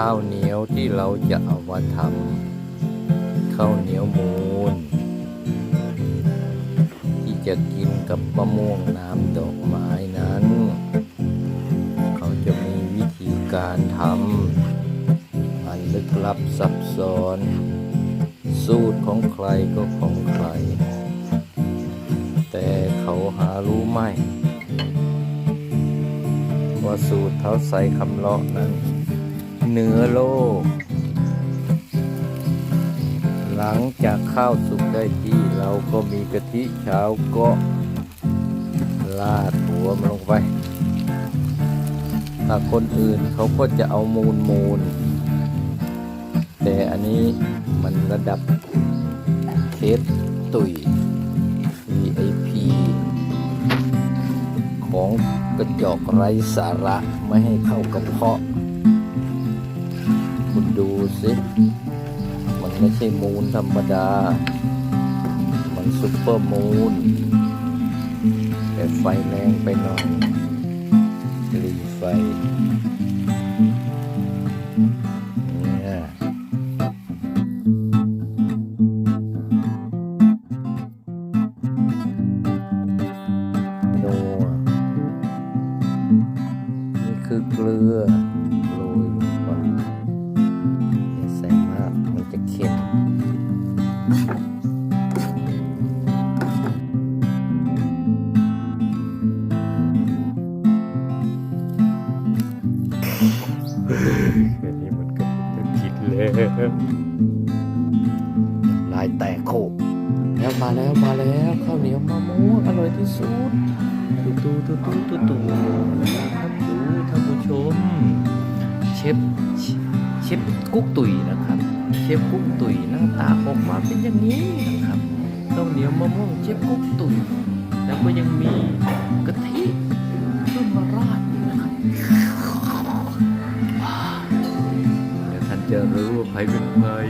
ข้าวเหนียวที่เราจะเอามาทำข้าวเหนียวมูนที่จะกินกับมะม่วงน้ำดอกไม้นั้น เขาจะมีวิธีการทำอันลึกลับซับซ้อน สูตรของใครก็ของใคร แต่เขาหารู้ไหมว่าสูตรเท้าใสคำเลาะนั้น เหนือโลก หลังจากข้าวสุกได้ที่เราก็มีกะทิเช้าก็ลาดหัวมันลงไปถ้าคนอื่นเขาก็จะเอามูลมูล แต่อันนี้มันระดับเคสตุย VIP ของกระจอกไร้สาระไม่ให้เข้ากระเพาะ คุณดูสิ มันไม่ใช่มูลธรรมดา มันซุปเปอร์มูนแต่ไฟแรงไปหน่อยหลีไฟเนี่ยนัวนี่คือเกลือ แค่นี้มันก็จะคิดแล้วลายแตกโคกแล้วมาแล้วมาแล้วข้าวเหนียวมะม่วงอร่อยที่สุดตูตูตูตูตูตูนะครับดูท่านผู้ชม เชฟเชฟกุ๊กตุ๋ยนะครับ เชฟกุ๊กตุ๋ยหน้าตาออกมาเป็นอย่างนี้นะครับข้าวเหนียวมะม่วงเชฟกุ๊กตุ๋ยแล้วก็ยังมีกะทิขึ้นมาราด ภัยเป็นภัย